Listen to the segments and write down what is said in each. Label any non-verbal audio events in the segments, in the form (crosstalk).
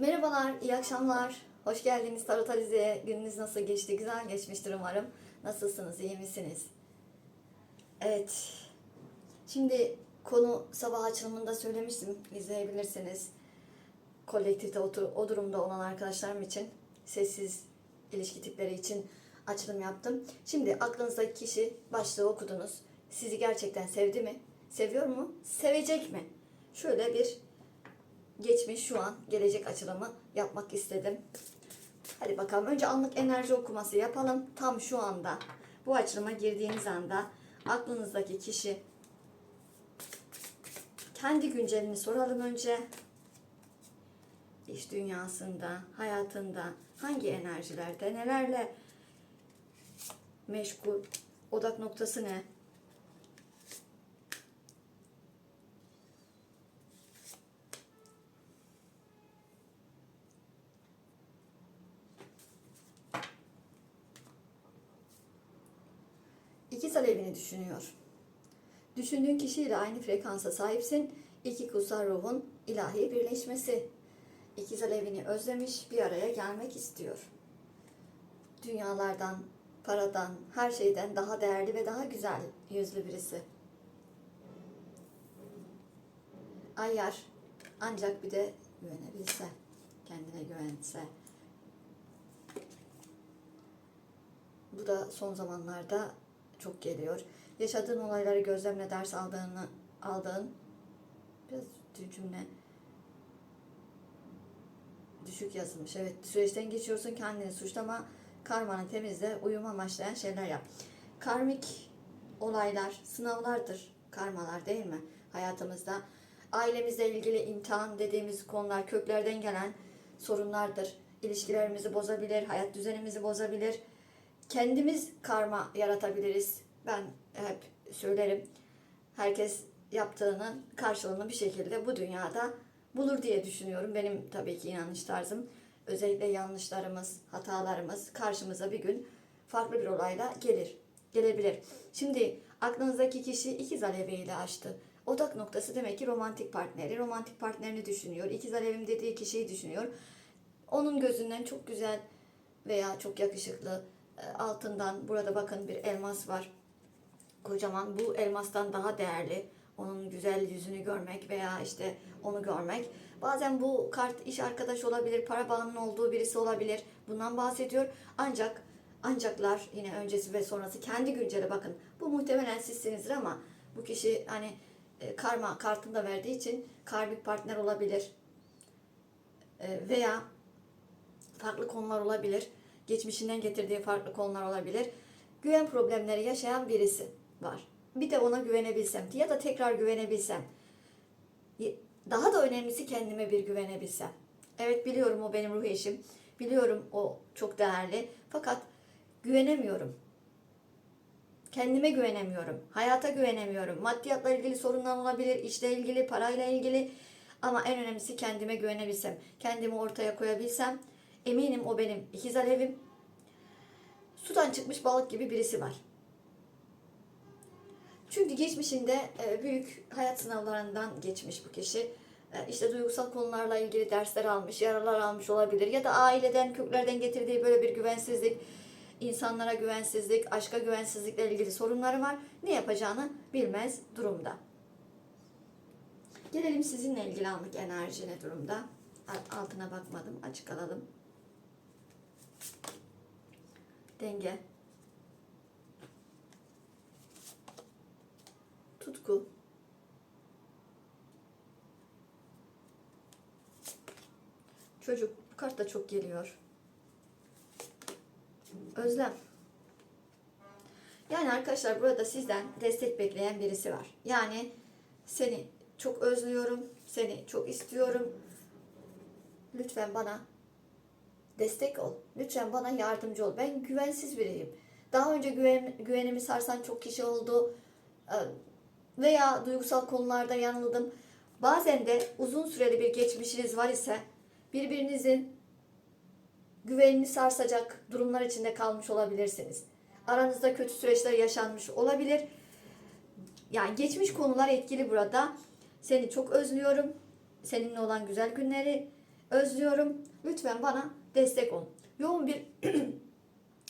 Merhabalar, iyi akşamlar. Hoş geldiniz Tarot Alize'ye. Gününüz nasıl geçti? Güzel geçmiştir umarım. Nasılsınız, iyi misiniz? Evet. Şimdi konu sabah açılımında söylemiştim. İzleyebilirsiniz. Kolektifte o, o durumda olan arkadaşlarım için, sessiz ilişki tipleri için açılım yaptım. Şimdi aklınızdaki kişi başlığı okudunuz. Sizi gerçekten sevdi mi? Seviyor mu? Sevecek mi? Şöyle bir geçmiş, şu an, gelecek açılımı yapmak istedim. Hadi bakalım. Önce anlık enerji okuması yapalım. Tam şu anda bu açılıma girdiğiniz anda aklınızdaki kişi kendi güncelini soralım önce. İş dünyasında, hayatında hangi enerjilerde, nelerle meşgul, odak noktası ne? Alevini düşünüyor. Düşündüğün kişiyle aynı frekansa sahipsin. İki kutsal ruhun ilahi birleşmesi. İkiz alevini özlemiş, bir araya gelmek istiyor. Dünyalardan, paradan, her şeyden daha değerli ve daha güzel yüzlü birisi. Ayyar ancak bir de güvenebilse, kendine güvense. Bu da son zamanlarda çok geliyor. Yaşadığın olayları gözlemle ders aldığını aldığın biraz cümle düşük yazılmış. Evet süreçten geçiyorsun kendini suçlama karmanı temizle uyum amaçlayan şeyler yap. Karmik olaylar sınavlardır karmalar değil mi hayatımızda? Ailemizle ilgili imtihan dediğimiz konular köklerden gelen sorunlardır. İlişkilerimizi bozabilir, hayat düzenimizi bozabilir. Kendimiz karma yaratabiliriz. Ben hep söylerim. Herkes yaptığının karşılığını bir şekilde bu dünyada bulur diye düşünüyorum. Benim tabii ki inanış tarzım. Özellikle yanlışlarımız, hatalarımız karşımıza bir gün farklı bir olayla gelir, gelebilir. Şimdi aklınızdaki kişi ikiz aleviyle açtı. Odak noktası demek ki romantik partneri. Romantik partnerini düşünüyor. İkiz alevim dediği kişiyi düşünüyor. Onun gözünden çok güzel veya çok yakışıklı altından burada bakın bir elmas var. Kocaman bu elmastan daha değerli. Onun güzel yüzünü görmek veya işte onu görmek. Bazen bu kart iş arkadaş olabilir, para bağının olduğu birisi olabilir. Bundan bahsediyor. Ancak ancaklar yine öncesi ve sonrası kendi güncele bakın. Bu muhtemelen sizsinizdir ama bu kişi hani e, karma kartında verdiği için karbik partner olabilir. E, veya farklı konular olabilir. Geçmişinden getirdiği farklı konular olabilir. Güven problemleri yaşayan birisi var. Bir de ona güvenebilsem ya da tekrar güvenebilsem. Daha da önemlisi kendime bir güvenebilsem. Evet biliyorum o benim ruh eşim. Biliyorum o çok değerli. Fakat güvenemiyorum. Kendime güvenemiyorum. Hayata güvenemiyorum. Maddiyatla ilgili sorunlar olabilir. işle ilgili, parayla ilgili. Ama en önemlisi kendime güvenebilsem. Kendimi ortaya koyabilsem. Eminim o benim ikiz alevim. Sudan çıkmış balık gibi birisi var. Çünkü geçmişinde e, büyük hayat sınavlarından geçmiş bu kişi. E, İşte duygusal konularla ilgili dersler almış, yaralar almış olabilir. Ya da aileden, köklerden getirdiği böyle bir güvensizlik, insanlara güvensizlik, aşka güvensizlikle ilgili sorunları var. Ne yapacağını bilmez durumda. Gelelim sizinle ilgili anlık enerji ne durumda? Altına bakmadım, açık alalım. Denge. Tutku. Çocuk. Bu kart da çok geliyor. Özlem. Yani arkadaşlar burada sizden destek bekleyen birisi var. Yani seni çok özlüyorum, seni çok istiyorum. Lütfen bana destek ol. Lütfen bana yardımcı ol. Ben güvensiz biriyim. Daha önce güven, güvenimi sarsan çok kişi oldu. Ee, Veya duygusal konularda yanıldım. Bazen de uzun süreli bir geçmişiniz var ise birbirinizin güvenini sarsacak durumlar içinde kalmış olabilirsiniz. Aranızda kötü süreçler yaşanmış olabilir. Yani geçmiş konular etkili burada. Seni çok özlüyorum. Seninle olan güzel günleri özlüyorum. Lütfen bana destek olun. Yoğun bir (clears throat)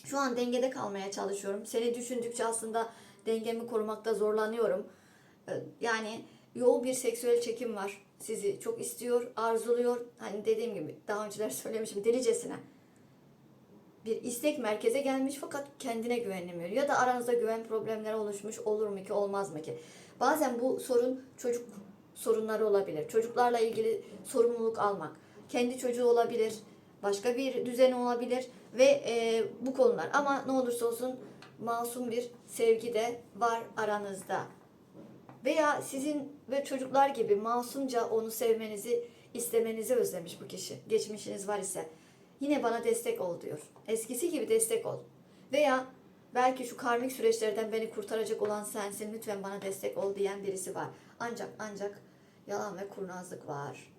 şu an dengede kalmaya çalışıyorum. Seni düşündükçe aslında dengemi korumakta zorlanıyorum. Ee, Yani yoğun bir seksüel çekim var. Sizi çok istiyor, arzuluyor. Hani dediğim gibi daha önceler (laughs) söylemişim delicesine. Bir istek merkeze gelmiş fakat kendine güvenemiyor. Ya da aranızda güven problemleri oluşmuş olur mu ki olmaz mı ki? Bazen bu sorun çocuk sorunları olabilir. Çocuklarla ilgili sorumluluk almak. Kendi çocuğu olabilir. Başka bir düzen olabilir. Ve e, bu konular. Ama ne olursa olsun masum bir sevgi de var aranızda. Veya sizin ve çocuklar gibi masumca onu sevmenizi, istemenizi özlemiş bu kişi. Geçmişiniz var ise. Yine bana destek ol diyor. Eskisi gibi destek ol. Veya belki şu karmik süreçlerden beni kurtaracak olan sensin lütfen bana destek ol diyen birisi var. Ancak ancak yalan ve kurnazlık var.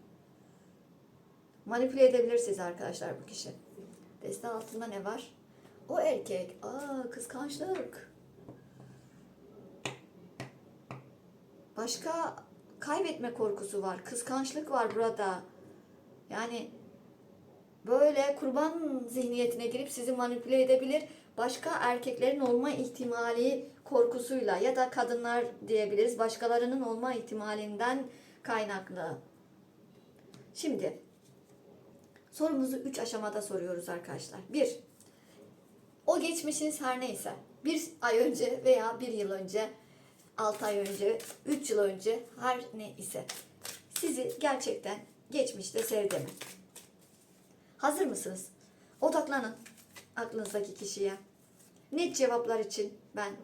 Manipüle edebilir sizi arkadaşlar bu kişi. Deste altında ne var? O erkek. Aa kıskançlık. Başka kaybetme korkusu var. Kıskançlık var burada. Yani böyle kurban zihniyetine girip sizi manipüle edebilir. Başka erkeklerin olma ihtimali korkusuyla ya da kadınlar diyebiliriz. Başkalarının olma ihtimalinden kaynaklı. Şimdi sorumuzu 3 aşamada soruyoruz arkadaşlar. 1. O geçmişiniz her neyse. Bir ay önce veya bir yıl önce 6 ay önce, 3 yıl önce her ne ise sizi gerçekten geçmişte sevdi mi? Hazır mısınız? Odaklanın aklınızdaki kişiye. Net cevaplar için ben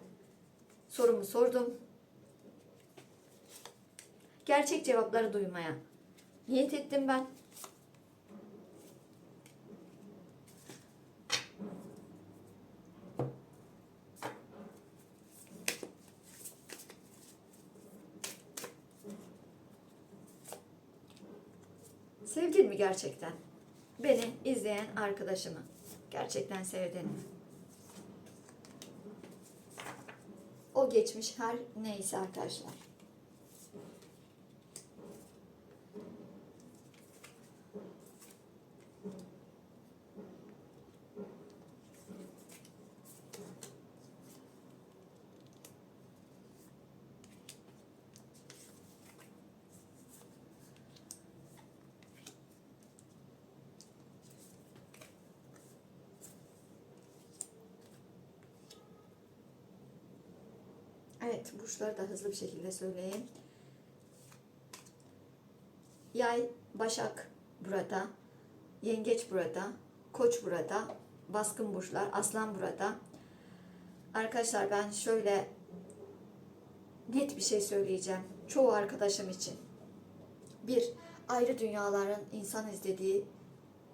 sorumu sordum. Gerçek cevapları duymaya niyet ettim ben. Sevdin mi gerçekten? Beni izleyen arkadaşımı. Gerçekten sevdin mi? O geçmiş her neyse arkadaşlar. Evet, burçları da hızlı bir şekilde söyleyeyim. Yay, Başak burada, Yengeç burada, Koç burada, Baskın burçlar, Aslan burada. Arkadaşlar ben şöyle net bir şey söyleyeceğim. Çoğu arkadaşım için. Bir, ayrı dünyaların insan izlediği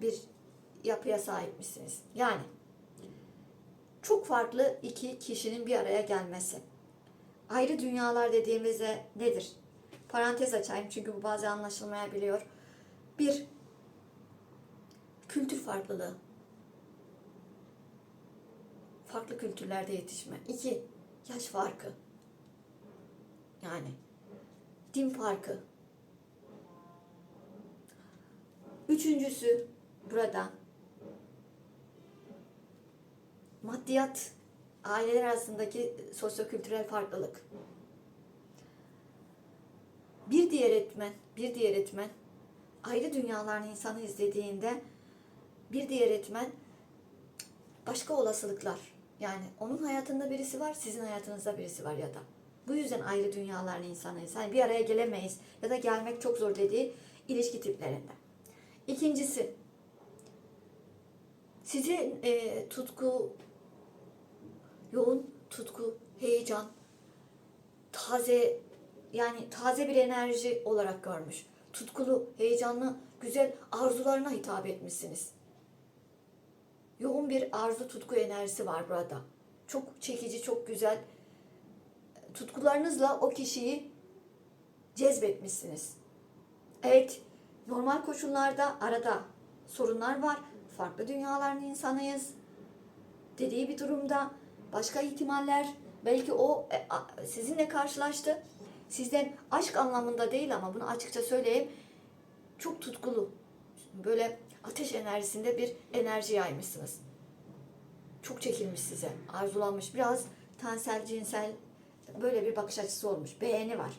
bir yapıya sahipmişsiniz. Yani çok farklı iki kişinin bir araya gelmesi. Ayrı dünyalar dediğimizde nedir? Parantez açayım çünkü bu bazen anlaşılmayabiliyor. Bir, kültür farklılığı. Farklı kültürlerde yetişme. İki, yaş farkı. Yani din farkı. Üçüncüsü burada maddiyat aileler arasındaki sosyokültürel farklılık. Bir diğer etmen, bir diğer etmen ayrı dünyaların insanı izlediğinde bir diğer etmen başka olasılıklar. Yani onun hayatında birisi var, sizin hayatınızda birisi var ya da. Bu yüzden ayrı dünyaların insanıyız. Hani bir araya gelemeyiz ya da gelmek çok zor dediği ilişki tiplerinde. İkincisi, sizin e, tutku, yoğun tutku, heyecan, taze yani taze bir enerji olarak görmüş. Tutkulu, heyecanlı, güzel arzularına hitap etmişsiniz. Yoğun bir arzu tutku enerjisi var burada. Çok çekici, çok güzel. Tutkularınızla o kişiyi cezbetmişsiniz. Evet, normal koşullarda arada sorunlar var. Farklı dünyaların insanıyız. Dediği bir durumda başka ihtimaller belki o e, sizinle karşılaştı. Sizden aşk anlamında değil ama bunu açıkça söyleyeyim. Çok tutkulu. Böyle ateş enerjisinde bir enerji yaymışsınız. Çok çekilmiş size. Arzulanmış. Biraz tensel, cinsel böyle bir bakış açısı olmuş. Beğeni var.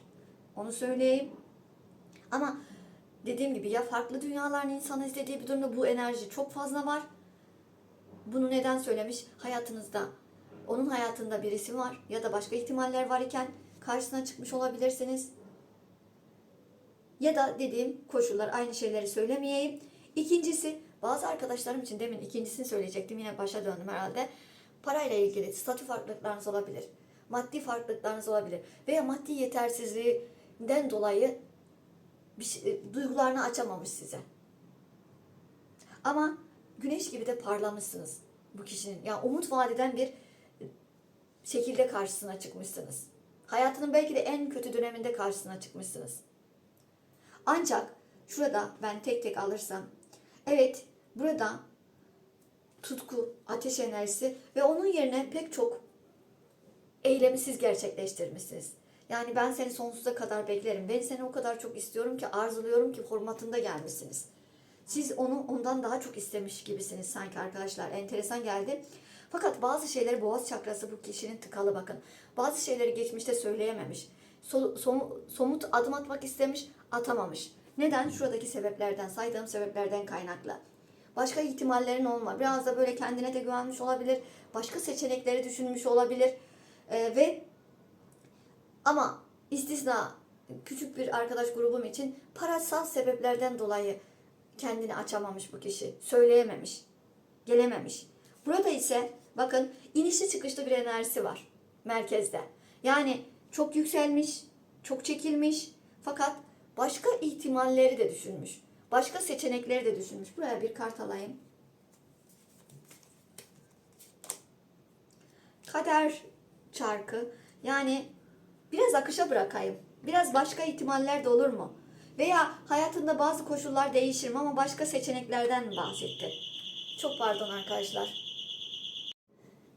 Onu söyleyeyim. Ama dediğim gibi ya farklı dünyaların insanı izlediği bir durumda bu enerji çok fazla var. Bunu neden söylemiş? Hayatınızda, onun hayatında birisi var ya da başka ihtimaller var iken karşısına çıkmış olabilirsiniz. Ya da dediğim koşullar aynı şeyleri söylemeyeyim. İkincisi bazı arkadaşlarım için demin ikincisini söyleyecektim yine başa döndüm herhalde. Parayla ilgili statü farklılıklarınız olabilir. Maddi farklılıklarınız olabilir. Veya maddi yetersizliğinden dolayı bir şey, duygularını açamamış size. Ama güneş gibi de parlamışsınız bu kişinin. Yani umut vadeden bir şekilde karşısına çıkmışsınız. Hayatının belki de en kötü döneminde karşısına çıkmışsınız. Ancak şurada ben tek tek alırsam evet burada tutku, ateş enerjisi ve onun yerine pek çok eylemi siz gerçekleştirmişsiniz. Yani ben seni sonsuza kadar beklerim. Ben seni o kadar çok istiyorum ki arzuluyorum ki formatında gelmişsiniz. Siz onu ondan daha çok istemiş gibisiniz sanki arkadaşlar. Enteresan geldi. Fakat bazı şeyleri boğaz çakrası bu kişinin tıkalı bakın. Bazı şeyleri geçmişte söyleyememiş. So- som- somut adım atmak istemiş, atamamış. Neden? Şuradaki sebeplerden, saydığım sebeplerden kaynaklı. Başka ihtimallerin olma. Biraz da böyle kendine de güvenmiş olabilir. Başka seçenekleri düşünmüş olabilir. Ee, ve ama istisna küçük bir arkadaş grubum için parasal sebeplerden dolayı kendini açamamış bu kişi. Söyleyememiş. Gelememiş. Burada ise bakın inişli çıkışlı bir enerjisi var merkezde. Yani çok yükselmiş, çok çekilmiş fakat başka ihtimalleri de düşünmüş. Başka seçenekleri de düşünmüş. Buraya bir kart alayım. Kader çarkı. Yani biraz akışa bırakayım. Biraz başka ihtimaller de olur mu? Veya hayatında bazı koşullar değişir mi ama başka seçeneklerden bahsetti. Çok pardon arkadaşlar.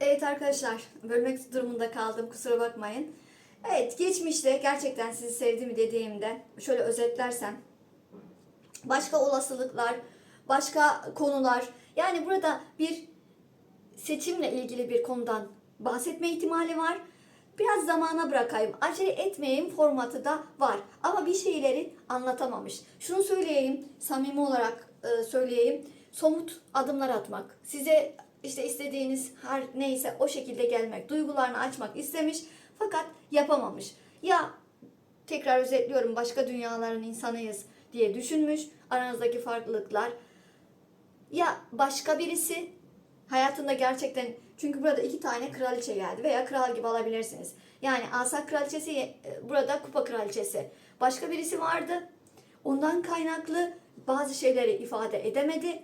Evet arkadaşlar, bölmek durumunda kaldım kusura bakmayın. Evet, geçmişte gerçekten sizi sevdi mi dediğimde şöyle özetlersem başka olasılıklar, başka konular yani burada bir seçimle ilgili bir konudan bahsetme ihtimali var. Biraz zamana bırakayım, acele etmeyeyim formatı da var. Ama bir şeyleri anlatamamış. Şunu söyleyeyim, samimi olarak e, söyleyeyim. Somut adımlar atmak, size işte istediğiniz her neyse o şekilde gelmek, duygularını açmak istemiş fakat yapamamış. Ya tekrar özetliyorum başka dünyaların insanıyız diye düşünmüş aranızdaki farklılıklar. Ya başka birisi hayatında gerçekten çünkü burada iki tane kraliçe geldi veya kral gibi alabilirsiniz. Yani asa kraliçesi e, burada kupa kraliçesi. Başka birisi vardı. Ondan kaynaklı bazı şeyleri ifade edemedi.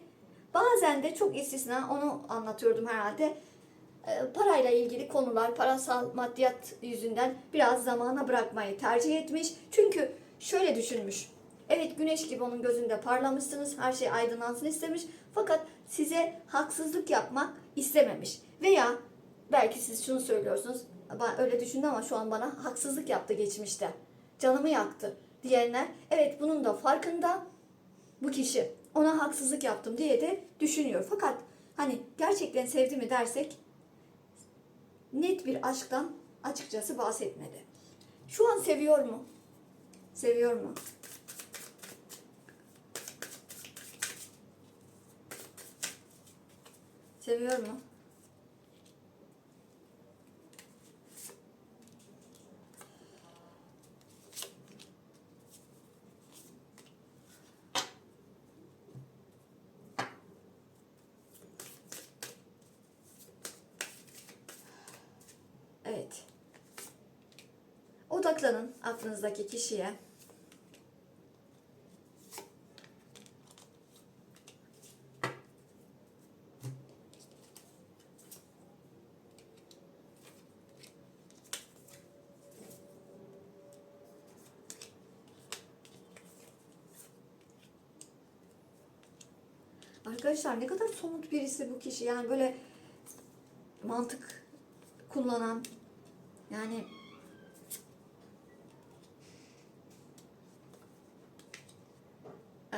Bazen de çok istisna onu anlatıyordum herhalde. E, Parayla ilgili konular, parasal maddiyat yüzünden biraz zamana bırakmayı tercih etmiş. Çünkü şöyle düşünmüş. Evet güneş gibi onun gözünde parlamışsınız. Her şey aydınlansın istemiş. Fakat size haksızlık yapmak istememiş. Veya belki siz şunu söylüyorsunuz. Ben öyle düşündüm ama şu an bana haksızlık yaptı geçmişte. Canımı yaktı diyenler. Evet bunun da farkında bu kişi. Ona haksızlık yaptım diye de düşünüyor. Fakat hani gerçekten sevdi mi dersek net bir aşktan açıkçası bahsetmedi. Şu an seviyor mu? Seviyor mu? Seviyor mu? Evet. Odaklanın aklınızdaki kişiye. Arkadaşlar ne kadar somut birisi bu kişi. Yani böyle mantık kullanan yani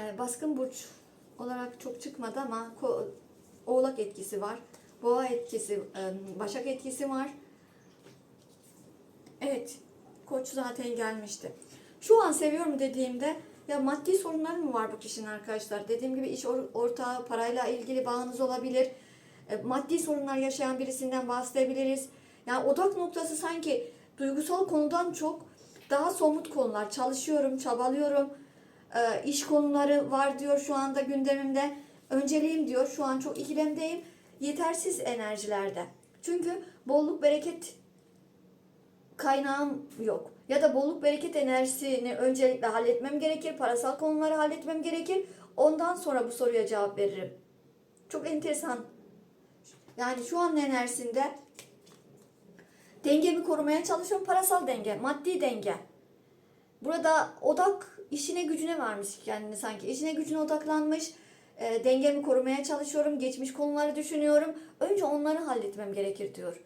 e, baskın burç olarak çok çıkmadı ama oğlak etkisi var. Boğa etkisi, e, başak etkisi var. Evet, koç zaten gelmişti. Şu an seviyorum dediğimde ya maddi sorunlar mı var bu kişinin arkadaşlar? Dediğim gibi iş or- ortağı, parayla ilgili bağınız olabilir. E, maddi sorunlar yaşayan birisinden bahsedebiliriz. Yani odak noktası sanki duygusal konudan çok daha somut konular. Çalışıyorum, çabalıyorum. E, iş konuları var diyor şu anda gündemimde. Önceliğim diyor. Şu an çok ikilemdeyim. Yetersiz enerjilerde. Çünkü bolluk bereket kaynağım yok. Ya da bolluk bereket enerjisini öncelikle halletmem gerekir. Parasal konuları halletmem gerekir. Ondan sonra bu soruya cevap veririm. Çok enteresan. Yani şu an enerjisinde dengemi korumaya çalışıyorum. Parasal denge, maddi denge. Burada odak işine gücüne varmış kendini sanki. İşine gücüne odaklanmış. E, dengemi korumaya çalışıyorum. Geçmiş konuları düşünüyorum. Önce onları halletmem gerekir diyor.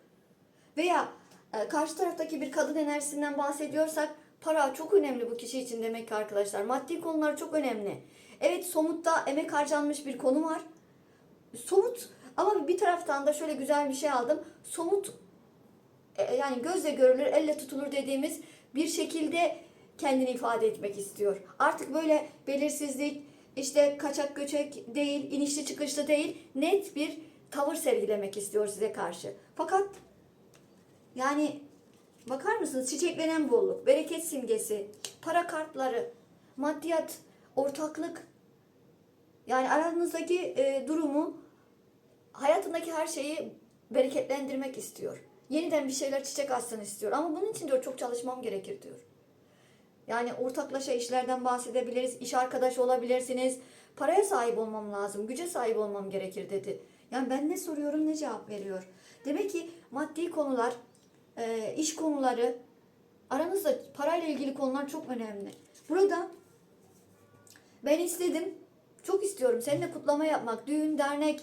Veya e, karşı taraftaki bir kadın enerjisinden bahsediyorsak para çok önemli bu kişi için demek ki arkadaşlar. Maddi konular çok önemli. Evet somutta emek harcanmış bir konu var. Somut ama bir taraftan da şöyle güzel bir şey aldım. Somut e, yani gözle görülür, elle tutulur dediğimiz bir şekilde kendini ifade etmek istiyor. Artık böyle belirsizlik, işte kaçak göçek değil, inişli çıkışlı değil, net bir tavır sergilemek istiyor size karşı. Fakat yani bakar mısınız çiçeklenen bolluk, bereket simgesi, para kartları, maddiyat, ortaklık. Yani aranızdaki e, durumu, hayatındaki her şeyi bereketlendirmek istiyor. Yeniden bir şeyler çiçek açsın istiyor. Ama bunun için diyor çok çalışmam gerekir diyor. Yani ortaklaşa işlerden bahsedebiliriz, iş arkadaşı olabilirsiniz. Paraya sahip olmam lazım, güce sahip olmam gerekir dedi. Yani ben ne soruyorum ne cevap veriyor. Demek ki maddi konular, e, iş konuları, aranızda parayla ilgili konular çok önemli. Burada ben istedim, çok istiyorum seninle kutlama yapmak, düğün, dernek,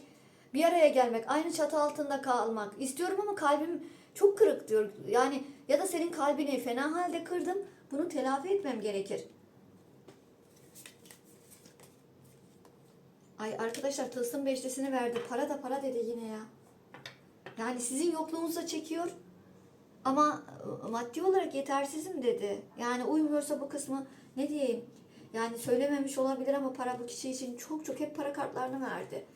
bir araya gelmek, aynı çatı altında kalmak istiyorum ama kalbim çok kırık diyor. Yani ya da senin kalbini fena halde kırdım, bunu telafi etmem gerekir. Ay arkadaşlar tılsım beşlisini verdi. Para da para dedi yine ya. Yani sizin yokluğunuzda çekiyor. Ama e, maddi olarak yetersizim dedi. Yani uymuyorsa bu kısmı ne diyeyim? Yani söylememiş olabilir ama para bu kişi için çok çok hep para kartlarını verdi.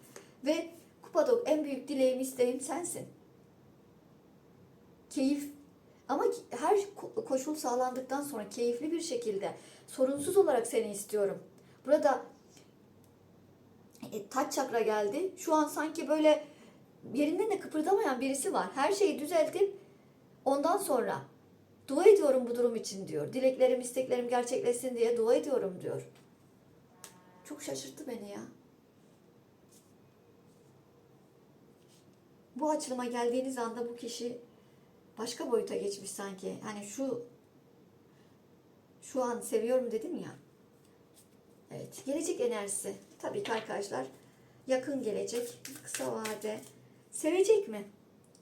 Ve kupadok en büyük dileğim isteğim sensin. Keyif ama her ko- koşul sağlandıktan sonra keyifli bir şekilde sorunsuz olarak seni istiyorum. Burada e, taç çakra geldi. Şu an sanki böyle yerinden de kıpırdamayan birisi var. Her şeyi düzeltip ondan sonra dua ediyorum bu durum için diyor. Dileklerim, isteklerim gerçekleşsin diye dua ediyorum diyor. Çok şaşırttı beni ya. Bu açılıma geldiğiniz anda bu kişi başka boyuta geçmiş sanki. Hani şu şu an seviyorum dedim ya. Evet, gelecek enerjisi. Tabii ki arkadaşlar yakın gelecek, kısa vade. Sevecek mi?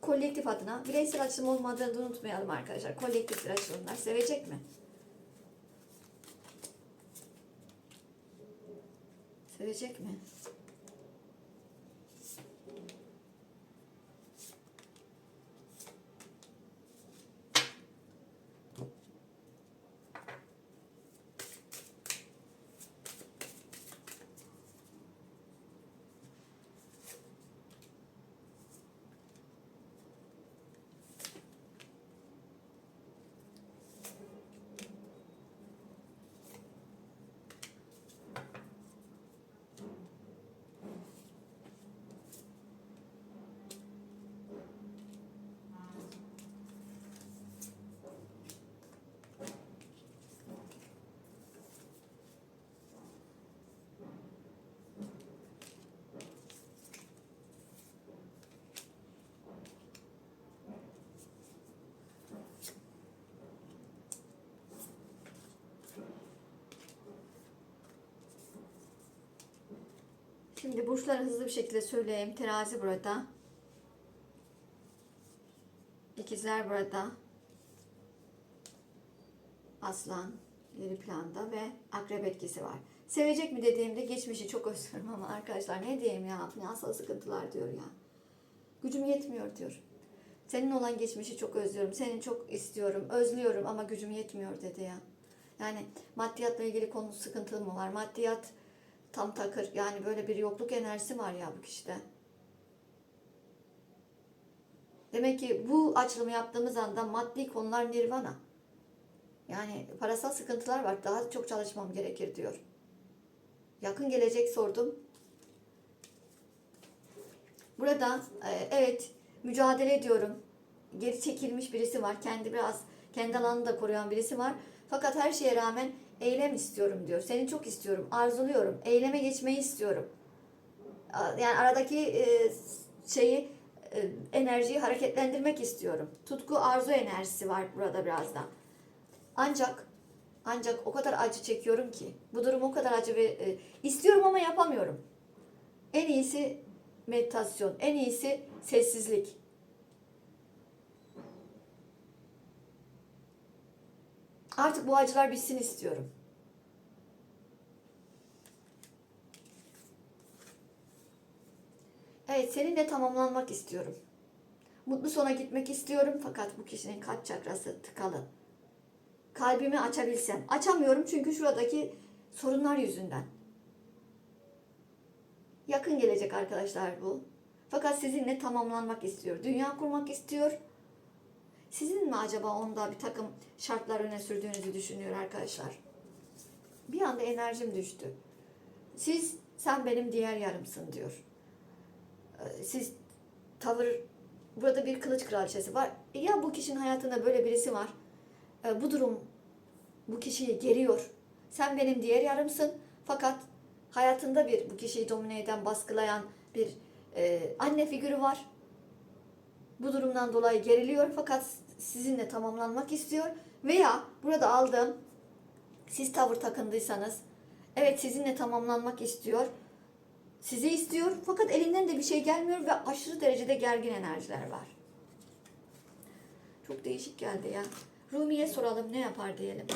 Kolektif adına. Bireysel açılım olmadığını unutmayalım arkadaşlar. Kolektif bir açılımlar. Sevecek mi? Sevecek mi? Şimdi burçları hızlı bir şekilde söyleyeyim. Terazi burada. İkizler burada. Aslan geri planda ve akrep etkisi var. Sevecek mi dediğimde geçmişi çok özlüyorum ama arkadaşlar ne diyeyim ya finansal sıkıntılar diyor ya. Gücüm yetmiyor diyor. Senin olan geçmişi çok özlüyorum. Seni çok istiyorum. Özlüyorum ama gücüm yetmiyor dedi ya. Yani maddiyatla ilgili konu sıkıntılı mı var? Maddiyat tam takır. Yani böyle bir yokluk enerjisi var ya bu kişide. Demek ki bu açılımı yaptığımız anda maddi konular nirvana. Yani parasal sıkıntılar var. Daha çok çalışmam gerekir diyor. Yakın gelecek sordum. Burada e, evet mücadele ediyorum. Geri çekilmiş birisi var. Kendi biraz kendi alanını da koruyan birisi var. Fakat her şeye rağmen eylem istiyorum diyor. Seni çok istiyorum. Arzuluyorum. Eyleme geçmeyi istiyorum. Yani aradaki e, şeyi e, enerjiyi hareketlendirmek istiyorum. Tutku arzu enerjisi var burada biraz da. Ancak ancak o kadar acı çekiyorum ki bu durum o kadar acı ve e, istiyorum ama yapamıyorum. En iyisi meditasyon, en iyisi sessizlik. Artık bu acılar bitsin istiyorum. Evet, seninle tamamlanmak istiyorum. Mutlu sona gitmek istiyorum fakat bu kişinin kalp çakrası tıkalı. Kalbimi açabilsem. Açamıyorum çünkü şuradaki sorunlar yüzünden. Yakın gelecek arkadaşlar bu. Fakat sizinle tamamlanmak istiyor. Dünya kurmak istiyor. Sizin mi acaba onda bir takım şartlar öne sürdüğünüzü düşünüyor arkadaşlar? Bir anda enerjim düştü. Siz, sen benim diğer yarımsın diyor. Ee, Siz tavır, burada bir kılıç kraliçesi var. Ya bu kişinin hayatında böyle birisi var. Ee, Bu durum bu kişiyi geriyor. Sen benim diğer yarımsın. Fakat hayatında bir bu kişiyi domine eden, baskılayan bir e, anne figürü var. Bu durumdan dolayı geriliyor fakat sizinle tamamlanmak istiyor. Veya burada aldığım siz tavır takındıysanız evet sizinle tamamlanmak istiyor. Sizi istiyor fakat elinden de bir şey gelmiyor ve aşırı derecede gergin enerjiler var. Çok değişik geldi ya. Rumi'ye soralım ne yapar diyelim.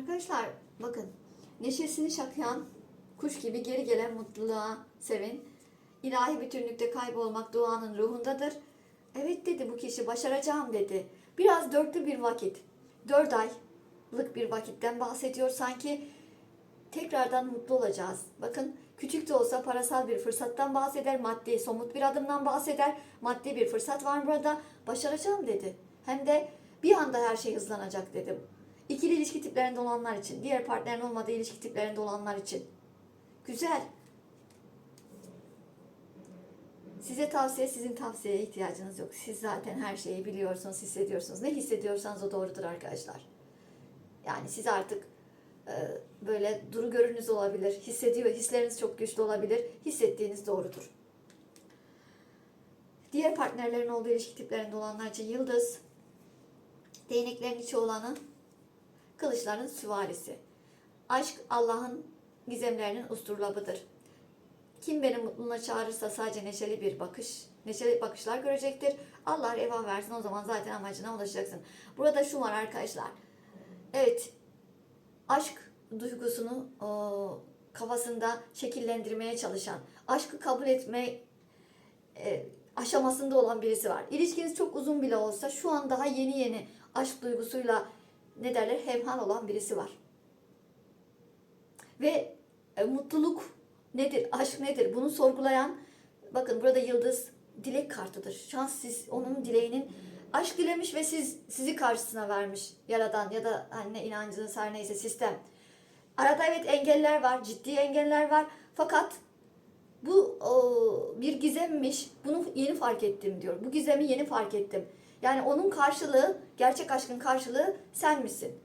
Arkadaşlar bakın neşesini şakıyan kuş gibi geri gelen mutluluğa sevin. İlahi bütünlükte kaybolmak duanın ruhundadır. Evet dedi bu kişi başaracağım dedi. Biraz dörtlü bir vakit. Dört aylık bir vakitten bahsediyor sanki tekrardan mutlu olacağız. Bakın küçük de olsa parasal bir fırsattan bahseder, maddi somut bir adımdan bahseder. Maddi bir fırsat var burada. Başaracağım dedi. Hem de bir anda her şey hızlanacak dedi. İkili ilişki tiplerinde olanlar için, diğer partnerin olmadığı ilişki tiplerinde olanlar için. Güzel. Size tavsiye, sizin tavsiyeye ihtiyacınız yok. Siz zaten her şeyi biliyorsunuz, hissediyorsunuz. Ne hissediyorsanız o doğrudur arkadaşlar. Yani siz artık e, böyle duru görünüz olabilir, hissediyor, hisleriniz çok güçlü olabilir. Hissettiğiniz doğrudur. Diğer partnerlerin olduğu ilişki tiplerinde olanlar için yıldız, değneklerin içi olanı, kılıçların süvarisi. Aşk Allah'ın gizemlerinin usturlabıdır. Kim beni mutluluğuna çağırırsa sadece neşeli bir bakış, neşeli bakışlar görecektir. Allah reva versin o zaman zaten amacına ulaşacaksın. Burada şu var arkadaşlar. Evet, aşk duygusunu o, kafasında şekillendirmeye çalışan, aşkı kabul etme e, aşamasında olan birisi var. İlişkiniz çok uzun bile olsa şu an daha yeni yeni aşk duygusuyla ne derler hemhal olan birisi var. Ve e, mutluluk nedir, aşk nedir bunu sorgulayan bakın burada yıldız dilek kartıdır. Şans siz onun dileğinin aşk dilemiş ve siz sizi karşısına vermiş yaradan ya da hani ne inancınız her neyse sistem. Arada evet engeller var, ciddi engeller var. Fakat Bu o, bir gizemmiş. Bunu yeni fark ettim diyor. Bu gizemi yeni fark ettim. Yani onun karşılığı, gerçek aşkın karşılığı sen misin?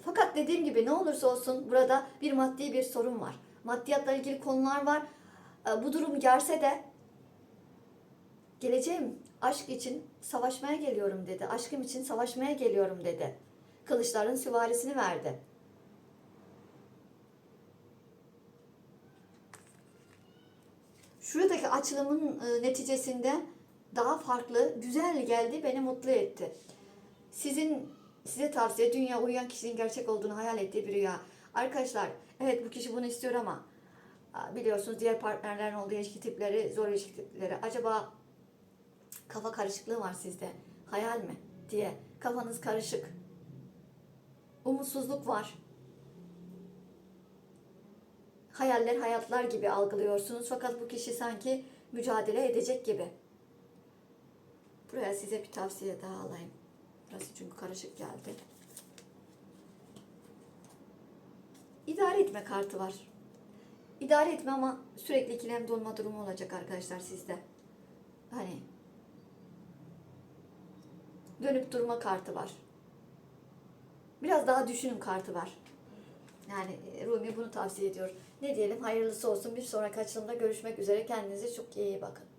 Fakat dediğim gibi ne olursa olsun burada bir maddi bir sorun var. Maddiyatla ilgili konular var. E, Bu durum gerse de geleceğim aşk için savaşmaya geliyorum dedi. Aşkım için savaşmaya geliyorum dedi. Kılıçların süvarisini verdi. Şuradaki açılımın e, neticesinde daha farklı, güzel geldi, beni mutlu etti. Sizin size tavsiye dünya uyuyan kişinin gerçek olduğunu hayal ettiği bir rüya. Arkadaşlar, evet bu kişi bunu istiyor ama biliyorsunuz diğer partnerlerin olduğu ilişki tipleri, zor ilişki tipleri. Acaba kafa karışıklığı var sizde. Hayal mi diye. Kafanız karışık. Umutsuzluk var. Hayaller hayatlar gibi algılıyorsunuz fakat bu kişi sanki mücadele edecek gibi. Buraya size bir tavsiye daha alayım. Burası çünkü karışık geldi. İdare etme kartı var. İdare etme ama sürekli ikilemde olma durumu olacak arkadaşlar sizde. Hani dönüp durma kartı var. Biraz daha düşünün kartı var. Yani e, Rumi bunu tavsiye ediyor. Ne diyelim hayırlısı olsun. Bir sonraki açılımda görüşmek üzere. Kendinize çok iyi bakın.